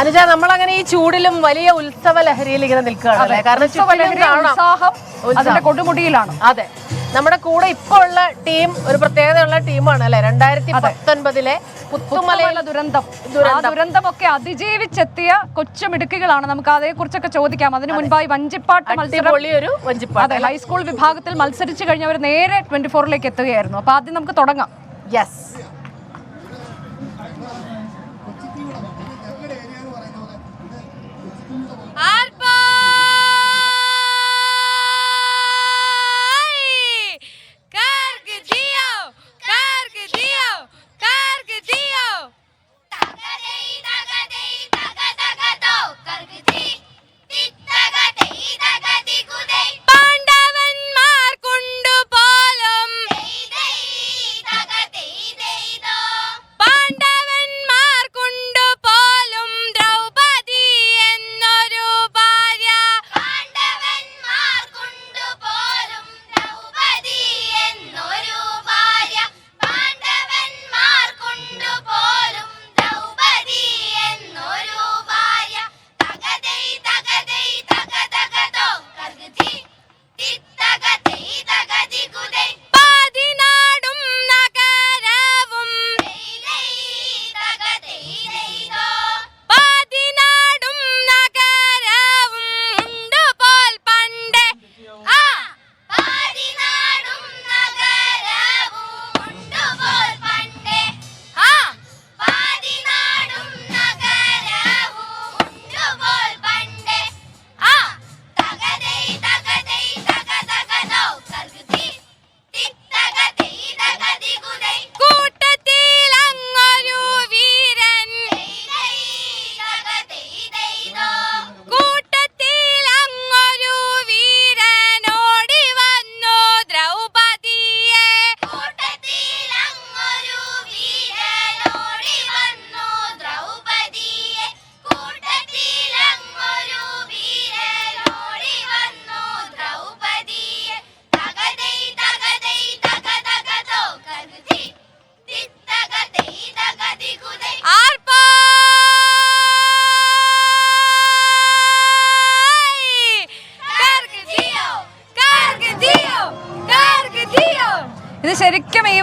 അനുജ നമ്മളങ്ങനെ ഈ ചൂടിലും വലിയ ഉത്സവ ലഹരിയിൽ ഇങ്ങനെ നിൽക്കുകയാണ് കാരണം ഉത്സാഹം അതിന്റെ കൊടുമുടിയിലാണ്. അതെ. നമ്മുടെ കൂടെ ഇപ്പൊ ഉള്ള ടീം ഒരു പ്രത്യേകതയുള്ള ടീമാണ് അല്ലെ? രണ്ടായിരത്തി പത്തൊൻപതിലെ പുത്തുമലയുള്ള പുത്തുമല ദുരന്തം. ദുരന്തമൊക്കെ അതിജീവിച്ചെത്തിയ കൊച്ചുമിടുക്കുകളാണ് നമുക്ക് അതേ കുറിച്ചൊക്കെ ചോദിക്കാം. അതിനു മുൻപായി വഞ്ചിപ്പാട്ട് മത്സരം. ഒരു ഹൈസ്കൂൾ വിഭാഗത്തിൽ മത്സരിച്ചു കഴിഞ്ഞവർ നേരെ ട്വന്റി ഫോറിലേക്ക് എത്തുകയായിരുന്നു. അപ്പൊ ആദ്യം നമുക്ക് തുടങ്ങാം. യെസ് Carg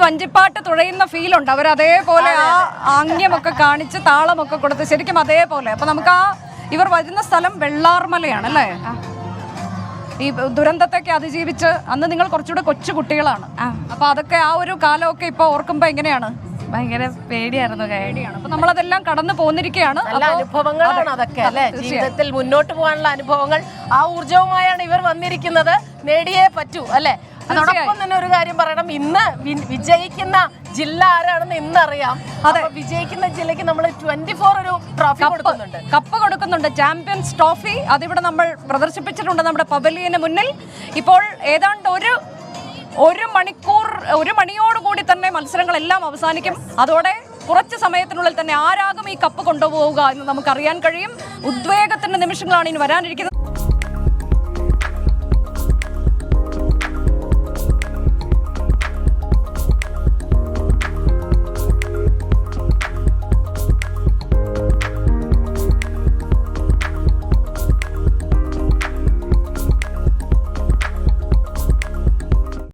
വഞ്ചിപ്പാട്ട് തുഴയുന്ന ഫീൽ ഉണ്ട്. അവർ അതേപോലെ ആ ആംഗ്യമൊക്കെ കാണിച്ച് താളമൊക്കെ കൊടുത്ത് ശരിക്കും അതേപോലെ. അപ്പൊ നമുക്ക് ആ ഇവർ വരുന്ന സ്ഥലം വെള്ളാർമലയാണ് അല്ലേ ഈ ദുരന്തത്തൊക്കെ അതിജീവിച്ച് അന്ന് നിങ്ങൾ കുറച്ചുകൂടെ കൊച്ചു കുട്ടികളാണ്. അപ്പൊ അതൊക്കെ ആ ഒരു കാലമൊക്കെ ഇപ്പൊ ഓർക്കുമ്പോ എങ്ങനെയാണ്? ഭയങ്കര പേടിയായിരുന്നു പേടിയാണ്. അപ്പൊ നമ്മളതെല്ലാം കടന്നു പോന്നിരിക്കുകയാണ് അനുഭവങ്ങളാണ് അതൊക്കെ അല്ലെ? ജീവിതത്തിൽ മുന്നോട്ട് പോകാനുള്ള അനുഭവങ്ങൾ ആ ഊർജവുമായാണ് ഇവർ വന്നിരിക്കുന്നത്. നേടിയേ പറ്റൂ അല്ലെ? അതോടൊപ്പം തന്നെ ഒരു കാര്യം പറയണം. ഇന്ന് വിജയിക്കുന്ന ജില്ല ആരാണെന്ന് ഇന്ന് അറിയാം അതെ. വിജയിക്കുന്ന ജില്ലക്ക് നമ്മൾ ട്വന്റി ഫോർ ഒരു ട്രോഫി കൊടുക്കുന്നുണ്ട്. കപ്പ് കൊടുക്കുന്നുണ്ട്. ചാമ്പ്യൻസ് ട്രോഫി അതിവിടെ നമ്മൾ പ്രദർശിപ്പിച്ചിട്ടുണ്ട് നമ്മുടെ പവലിയന് മുന്നിൽ. ഇപ്പോൾ ഏതാണ്ട് ഒരു ഒരു മണിക്കൂർ ഒരു മണിയോടുകൂടി തന്നെ മത്സരങ്ങളെല്ലാം അവസാനിക്കും. അതോടെ കുറച്ച് സമയത്തിനുള്ളിൽ തന്നെ ആരാകും ഈ കപ്പ് കൊണ്ടുപോവുക എന്ന് നമുക്കറിയാൻ കഴിയും. ഉദ്വേഗത്തിന്റെ നിമിഷങ്ങളാണ് ഇനി വരാനിരിക്കുന്നത്.